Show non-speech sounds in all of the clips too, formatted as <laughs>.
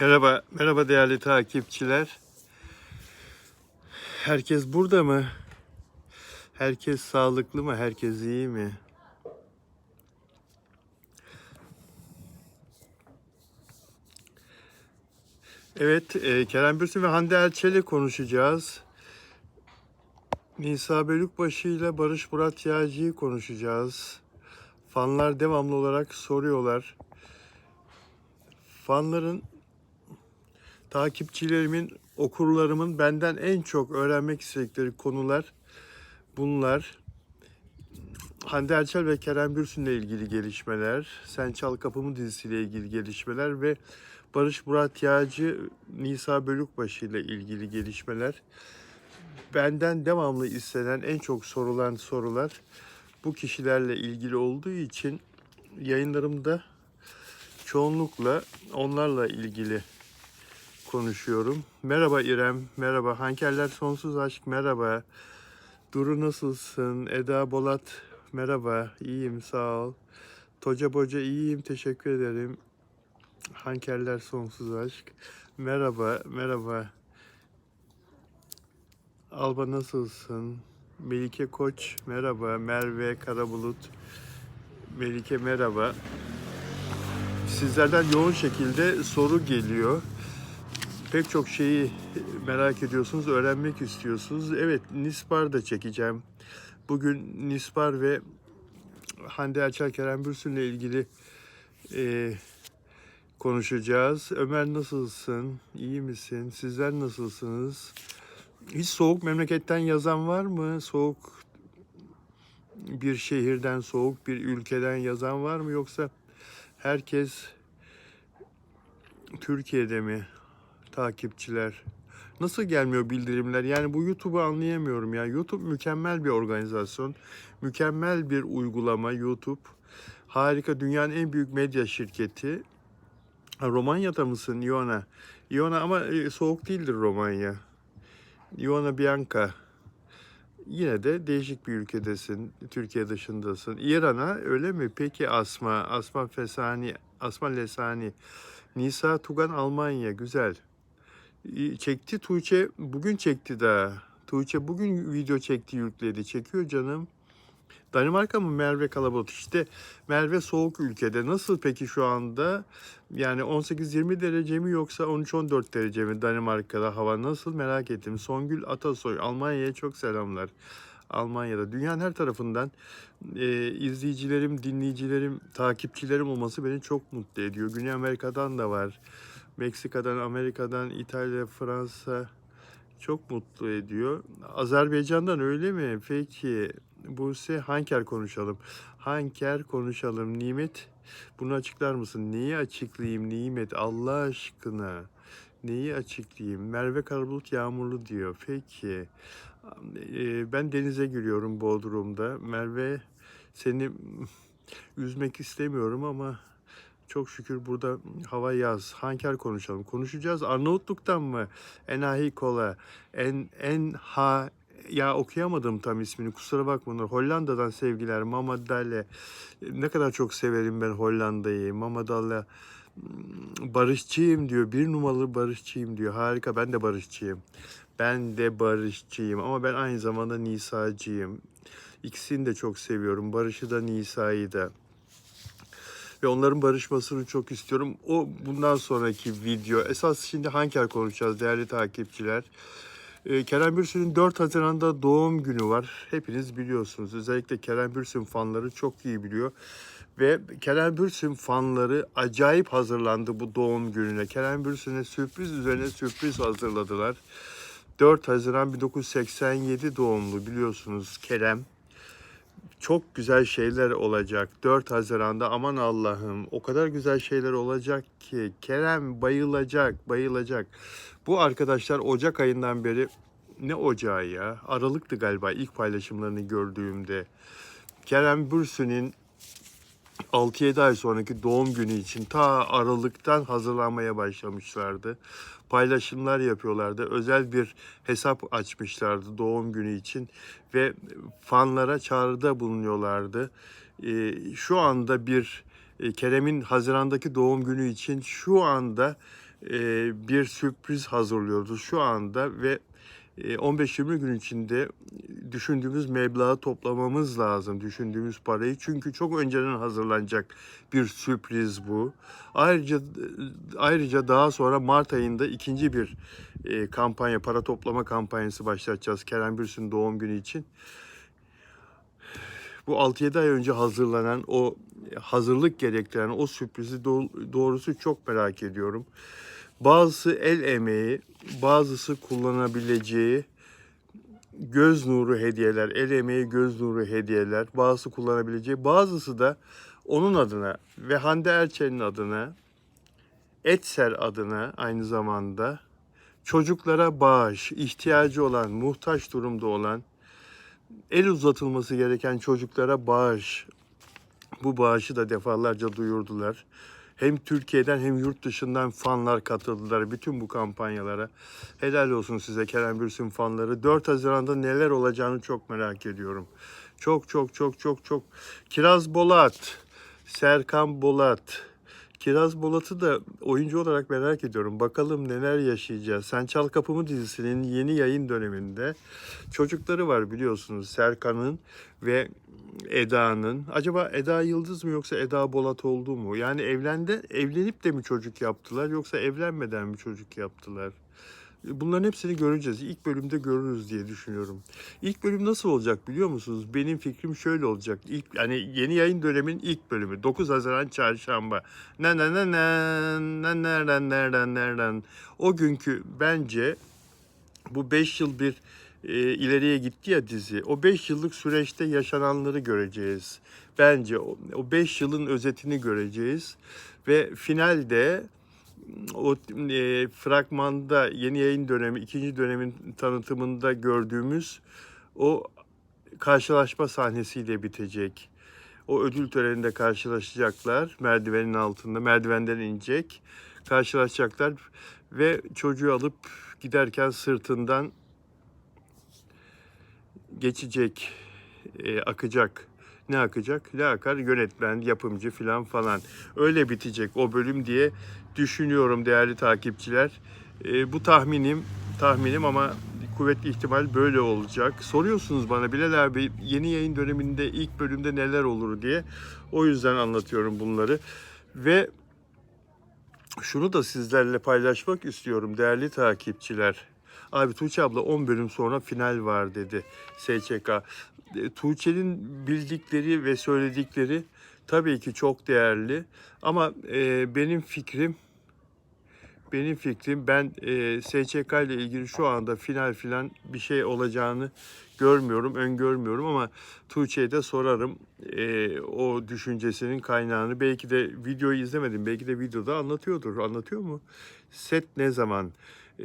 Merhaba, merhaba değerli takipçiler. Herkes burada mı? Herkes sağlıklı mı? Herkes iyi mi? Evet, e, Kerem Bürsin ve Hande Erçel'i konuşacağız. Nisa Bölükbaşı ile Barış Murat Yağcı'yı konuşacağız. Fanlar devamlı olarak soruyorlar. Fanların takipçilerimin, okurlarımın benden en çok öğrenmek istedikleri konular bunlar. Hande Erçel ve Kerem Bürsin'le ilgili gelişmeler, Sen Çal Kapımı dizisiyle ilgili gelişmeler ve Barış Murat Yağcı, Nisa Bölükbaşı ile ilgili gelişmeler. Benden devamlı istenen, en çok sorulan sorular bu kişilerle ilgili olduğu için yayınlarımda çoğunlukla onlarla ilgili konuşuyorum. Merhaba İrem, merhaba. Hankerler Sonsuz Aşk, merhaba. Duru nasılsın? Eda Bolat, merhaba. İyiyim, sağ ol. Toca Boca iyiyim, teşekkür ederim. Hankerler Sonsuz Aşk, merhaba, merhaba. Alba nasılsın? Melike Koç, merhaba. Merve Karabulut, Melike merhaba. Sizlerden yoğun şekilde soru geliyor pek çok şeyi merak ediyorsunuz, öğrenmek istiyorsunuz. Evet, Nispar da çekeceğim. Bugün Nispar ve Hande Erçel Kerem Bürsin'le ilgili e, konuşacağız. Ömer nasılsın? İyi misin? Sizler nasılsınız? Hiç soğuk memleketten yazan var mı? Soğuk bir şehirden, soğuk bir ülkeden yazan var mı? Yoksa herkes Türkiye'de mi? Takipçiler. Nasıl gelmiyor bildirimler? Yani bu YouTube'u anlayamıyorum ya. YouTube mükemmel bir organizasyon. Mükemmel bir uygulama YouTube. Harika. Dünyanın en büyük medya şirketi. Ha, Romanya'da mısın Iona? Iona ama e, soğuk değildir Romanya. Iona Bianca. Yine de değişik bir ülkedesin. Türkiye dışındasın. İran'a öyle mi? Peki Asma. Asma Fesani. Asma Lesani. Nisa Tugan Almanya. Güzel. Çekti. Tuğçe bugün çekti daha. Tuğçe bugün video çekti yükledi. Çekiyor canım. Danimarka mı? Merve kalabalık. İşte Merve soğuk ülkede. Nasıl peki şu anda? Yani 18-20 derece mi yoksa 13-14 derece mi Danimarka'da hava nasıl? Merak ettim. Songül Atasoy Almanya'ya çok selamlar. Almanya'da. Dünyanın her tarafından e, izleyicilerim dinleyicilerim takipçilerim olması beni çok mutlu ediyor. Güney Amerika'dan da var Meksika'dan, Amerika'dan, İtalya, Fransa çok mutlu ediyor. Azerbaycan'dan öyle mi? Peki Buse Hanker konuşalım. Hanker konuşalım. Nimet bunu açıklar mısın? Neyi açıklayayım Nimet Allah aşkına? Neyi açıklayayım? Merve Karabulut Yağmurlu diyor. Peki. Ee, ben denize giriyorum Bodrum'da. Merve seni <laughs> üzmek istemiyorum ama çok şükür burada hava yaz. Hanker konuşalım. Konuşacağız. Arnavutluk'tan mı? Enahi Kola. En, en ha ya okuyamadım tam ismini kusura bakmayın. Hollanda'dan sevgiler. Mama Dalle. Ne kadar çok severim ben Hollanda'yı. Mama Dalle barışçıyım diyor. Bir numaralı barışçıyım diyor. Harika ben de barışçıyım. Ben de barışçıyım ama ben aynı zamanda Nisa'cıyım. İkisini de çok seviyorum. Barış'ı da Nisa'yı da ve onların barışmasını çok istiyorum. O bundan sonraki video. Esas şimdi Hanker konuşacağız değerli takipçiler. Ee, Kerem Bürsin'in 4 Haziran'da doğum günü var. Hepiniz biliyorsunuz. Özellikle Kerem Bürsin fanları çok iyi biliyor. Ve Kerem Bürsin fanları acayip hazırlandı bu doğum gününe. Kerem Bürsin'e sürpriz üzerine sürpriz hazırladılar. 4 Haziran 1987 doğumlu biliyorsunuz Kerem çok güzel şeyler olacak. 4 Haziran'da aman Allah'ım o kadar güzel şeyler olacak ki Kerem bayılacak, bayılacak. Bu arkadaşlar Ocak ayından beri ne ocağı ya? Aralıktı galiba ilk paylaşımlarını gördüğümde. Kerem Bürsin'in 6-7 ay sonraki doğum günü için ta Aralık'tan hazırlanmaya başlamışlardı. Paylaşımlar yapıyorlardı. Özel bir hesap açmışlardı doğum günü için ve fanlara çağrıda bulunuyorlardı. Ee, şu anda bir e, Kerem'in Haziran'daki doğum günü için şu anda e, bir sürpriz hazırlıyoruz şu anda ve e, 15-20 gün içinde düşündüğümüz meblağı toplamamız lazım. Düşündüğümüz parayı. Çünkü çok önceden hazırlanacak bir sürpriz bu. Ayrıca ayrıca daha sonra Mart ayında ikinci bir e, kampanya, para toplama kampanyası başlatacağız Kerem Bürsin doğum günü için. Bu 6-7 ay önce hazırlanan o hazırlık gerektiren o sürprizi doğ- doğrusu çok merak ediyorum. Bazısı el emeği, bazısı kullanabileceği göz nuru hediyeler, el emeği göz nuru hediyeler, bazısı kullanabileceği, bazısı da onun adına ve Hande Erçel'in adına, Etser adına aynı zamanda çocuklara bağış, ihtiyacı olan, muhtaç durumda olan, el uzatılması gereken çocuklara bağış. Bu bağışı da defalarca duyurdular. Hem Türkiye'den hem yurt dışından fanlar katıldılar bütün bu kampanyalara. Helal olsun size Kerem Bürsin fanları. 4 Haziran'da neler olacağını çok merak ediyorum. Çok çok çok çok çok. Kiraz Bolat, Serkan Bolat. Kiraz Bolat'ı da oyuncu olarak merak ediyorum. Bakalım neler yaşayacağız. Sen Çal Kapımı dizisinin yeni yayın döneminde çocukları var biliyorsunuz. Serkan'ın ve Eda'nın. Acaba Eda Yıldız mı yoksa Eda Bolat oldu mu? Yani evlendi, evlenip de mi çocuk yaptılar yoksa evlenmeden mi çocuk yaptılar? Bunların hepsini göreceğiz. İlk bölümde görürüz diye düşünüyorum. İlk bölüm nasıl olacak biliyor musunuz? Benim fikrim şöyle olacak. İlk yani yeni yayın dönemin ilk bölümü 9 Haziran Çarşamba. Ne ne ne ne ne nereden nereden nereden. O günkü bence bu 5 yıl bir e, ileriye gitti ya dizi. O 5 yıllık süreçte yaşananları göreceğiz. Bence o 5 yılın özetini göreceğiz ve finalde o e, fragmanda yeni yayın dönemi, ikinci dönemin tanıtımında gördüğümüz o karşılaşma sahnesiyle bitecek. O ödül töreninde karşılaşacaklar. Merdivenin altında, merdivenden inecek. Karşılaşacaklar ve çocuğu alıp giderken sırtından geçecek, e, akacak. Ne akacak? Ne akar? Yönetmen, yapımcı filan falan. Öyle bitecek o bölüm diye düşünüyorum değerli takipçiler. E, bu tahminim, tahminim ama kuvvetli ihtimal böyle olacak. Soruyorsunuz bana Bilal abi yeni yayın döneminde ilk bölümde neler olur diye. O yüzden anlatıyorum bunları. Ve şunu da sizlerle paylaşmak istiyorum değerli takipçiler. Abi Tuğçe abla 10 bölüm sonra final var dedi SÇK. E, Tuğçe'nin bildikleri ve söyledikleri tabii ki çok değerli. Ama e, benim fikrim benim fikrim ben e, SÇK ile ilgili şu anda final filan bir şey olacağını görmüyorum, öngörmüyorum ama Tuğçe'ye de sorarım e, o düşüncesinin kaynağını. Belki de videoyu izlemedim, belki de videoda anlatıyordur. Anlatıyor mu? Set ne zaman?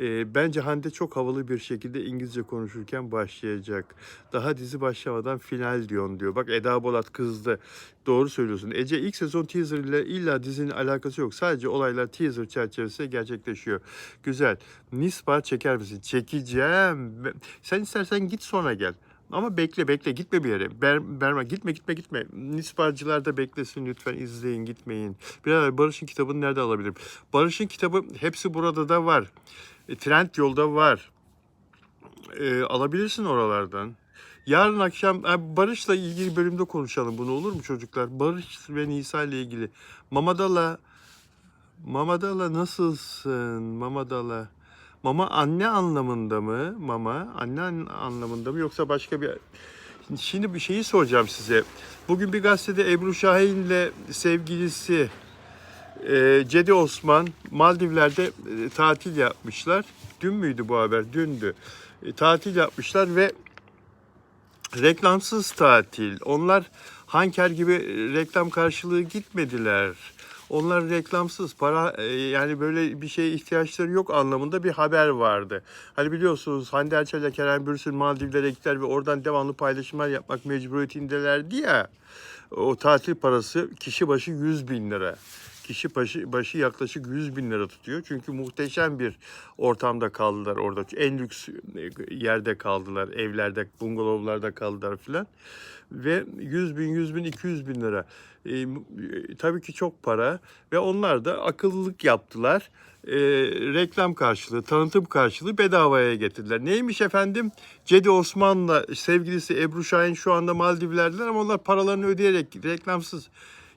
E, bence Hande çok havalı bir şekilde İngilizce konuşurken başlayacak. Daha dizi başlamadan final diyorsun diyor. Bak Eda Bolat kızdı. Doğru söylüyorsun. Ece ilk sezon teaser ile illa dizinin alakası yok. Sadece olaylar teaser çerçevesinde gerçekleşiyor. Güzel. Nispar çeker misin? Çekeceğim. Sen istersen git sonra gel. Ama bekle bekle gitme bir yere. Ber, Berma gitme gitme gitme. Nisparcılar da beklesin lütfen izleyin gitmeyin. Birader Barış'ın kitabını nerede alabilirim? Barış'ın kitabı hepsi burada da var. E, Trend yolda var. E, alabilirsin oralardan. Yarın akşam Barış'la ilgili bölümde konuşalım bunu olur mu çocuklar? Barış ve Nisa ile ilgili. Mamadala Mamadala nasılsın? Mamadala. Mama anne anlamında mı? Mama anne an- anlamında mı yoksa başka bir Şimdi bir şeyi soracağım size. Bugün bir gazetede Ebru Şahin'le sevgilisi e, Cedi Osman Maldivler'de e, tatil yapmışlar. Dün müydü bu haber? Dündü. E, tatil yapmışlar ve reklamsız tatil. Onlar Hanker gibi e, reklam karşılığı gitmediler. Onlar reklamsız para e, yani böyle bir şeye ihtiyaçları yok anlamında bir haber vardı. Hani biliyorsunuz Hande Erçel ile Kerem Bürsin Maldivlere gittiler ve oradan devamlı paylaşımlar yapmak mecburiyetindelerdi ya. O tatil parası kişi başı 100 bin lira. Kişi başı, başı yaklaşık 100 bin lira tutuyor. Çünkü muhteşem bir ortamda kaldılar orada. En lüks e, yerde kaldılar. Evlerde, bungalovlarda kaldılar filan. ve 100 bin, 100 bin, 200 bin lira. E, e, tabii ki çok para ve onlar da akıllılık yaptılar. E, reklam karşılığı, tanıtım karşılığı bedavaya getirdiler. Neymiş efendim? Cedi Osman'la sevgilisi Ebru Şahin şu anda Maldivler'deler ama onlar paralarını ödeyerek reklamsız.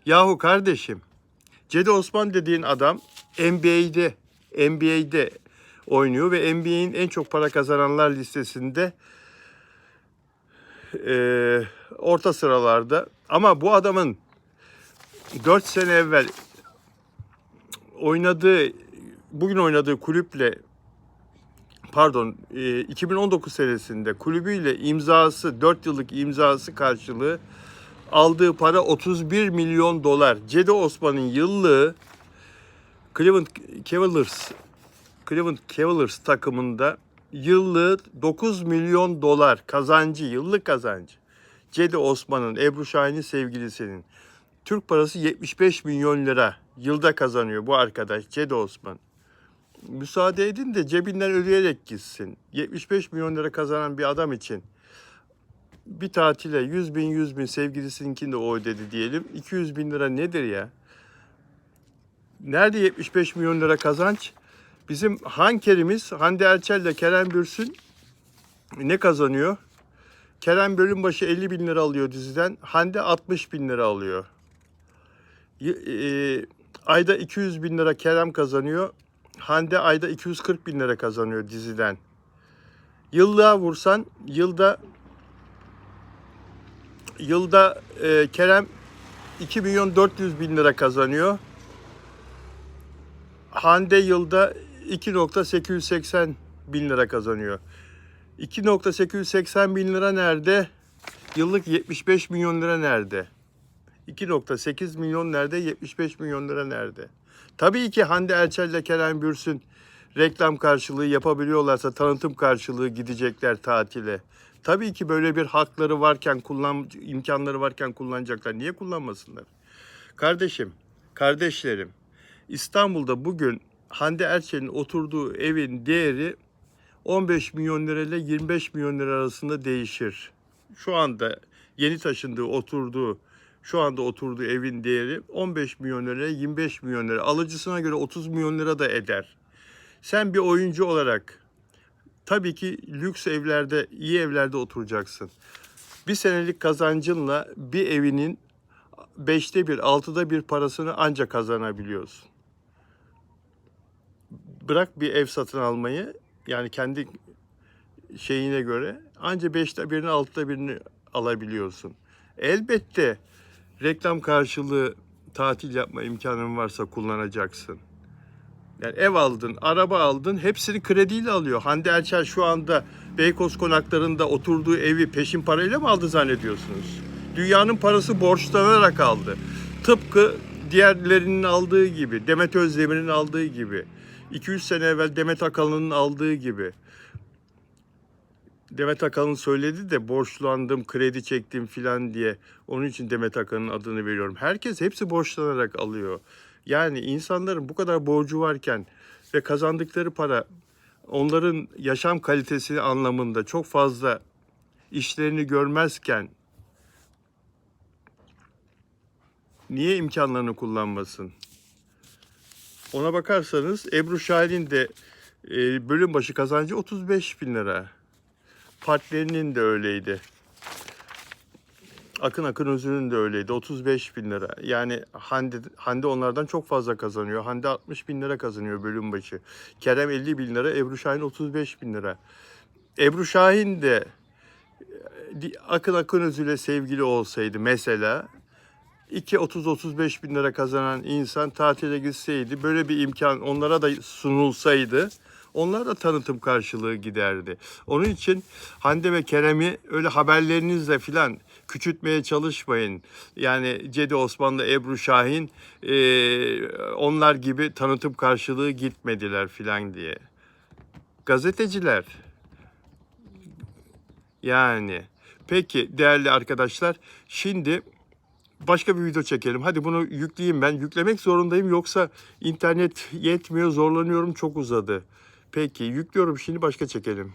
Yahu kardeşim Cedi Osman dediğin adam NBA'de NBA'de oynuyor ve NBA'in en çok para kazananlar listesinde eee, orta sıralarda. Ama bu adamın 4 sene evvel oynadığı, bugün oynadığı kulüple pardon eee, 2019 senesinde kulübüyle imzası 4 yıllık imzası karşılığı aldığı para 31 milyon dolar. Cedi Osman'ın yıllığı Cleveland Cavaliers Cleveland Cavaliers takımında yıllığı 9 milyon dolar kazancı, yıllık kazancı. Cedi Osman'ın, Ebru Şahin'in sevgilisinin. Türk parası 75 milyon lira yılda kazanıyor bu arkadaş Cedi Osman. Müsaade edin de cebinden ödeyerek gitsin. 75 milyon lira kazanan bir adam için bir tatile 100 bin 100 bin sevgilisinkini de o ödedi diyelim. 200 bin lira nedir ya? Nerede 75 milyon lira kazanç? Bizim hankerimiz Hande Erçel ile Kerem Bürsün ne kazanıyor? Kerem bölüm başı 50 bin lira alıyor diziden. Hande 60 bin lira alıyor. Y- e, ayda 200 bin lira Kerem kazanıyor. Hande ayda 240 bin lira kazanıyor diziden. Yıllığa vursan yılda yılda e, Kerem 2 milyon 400 bin lira kazanıyor. Hande yılda 2.880 bin lira kazanıyor. 2.880 bin lira nerede? Yıllık 75 milyon lira nerede? 2.8 milyon nerede? 75 milyon lira nerede? Tabii ki Hande Erçel ile Kerem Bürsün reklam karşılığı yapabiliyorlarsa tanıtım karşılığı gidecekler tatile. Tabii ki böyle bir hakları varken kullan imkanları varken kullanacaklar. Niye kullanmasınlar? Kardeşim, kardeşlerim, İstanbul'da bugün Hande Erçel'in oturduğu evin değeri 15 milyon lira ile 25 milyon lira arasında değişir. Şu anda yeni taşındığı, oturduğu, şu anda oturduğu evin değeri 15 milyon lira, 25 milyon lira. Alıcısına göre 30 milyon lira da eder. Sen bir oyuncu olarak tabii ki lüks evlerde, iyi evlerde oturacaksın. Bir senelik kazancınla bir evinin beşte bir, altıda bir parasını ancak kazanabiliyorsun. Bırak bir ev satın almayı, yani kendi şeyine göre anca beşte birini, altıda birini alabiliyorsun. Elbette reklam karşılığı tatil yapma imkanın varsa kullanacaksın. Yani ev aldın, araba aldın, hepsini krediyle alıyor. Hande Erçel şu anda Beykoz konaklarında oturduğu evi peşin parayla mı aldı zannediyorsunuz? Dünyanın parası borçlanarak aldı. Tıpkı diğerlerinin aldığı gibi, Demet Özdemir'in aldığı gibi, 200 sene evvel Demet Akalın'ın aldığı gibi. Demet Akalın söyledi de borçlandım, kredi çektim filan diye. Onun için Demet Akalın'ın adını veriyorum. Herkes hepsi borçlanarak alıyor. Yani insanların bu kadar borcu varken ve kazandıkları para onların yaşam kalitesi anlamında çok fazla işlerini görmezken niye imkanlarını kullanmasın? Ona bakarsanız Ebru Şahin'in de e, bölüm başı kazancı 35 bin lira. Partilerinin de öyleydi. Akın Akın Özür'ün de öyleydi. 35 bin lira. Yani Hande, Hande onlardan çok fazla kazanıyor. Hande 60 bin lira kazanıyor bölüm başı. Kerem 50 bin lira. Ebru Şahin 35 bin lira. Ebru Şahin de e, Akın Akın Özür'le sevgili olsaydı mesela 2 30-35 bin lira kazanan insan tatile gitseydi böyle bir imkan onlara da sunulsaydı onlar da tanıtım karşılığı giderdi. Onun için Hande ve Kerem'i öyle haberlerinizle filan küçültmeye çalışmayın. Yani Cedi Osman'la Ebru Şahin eee, onlar gibi tanıtım karşılığı gitmediler filan diye. Gazeteciler yani peki değerli arkadaşlar şimdi başka bir video çekelim. Hadi bunu yükleyeyim ben. Yüklemek zorundayım yoksa internet yetmiyor zorlanıyorum çok uzadı. Peki yüklüyorum şimdi başka çekelim.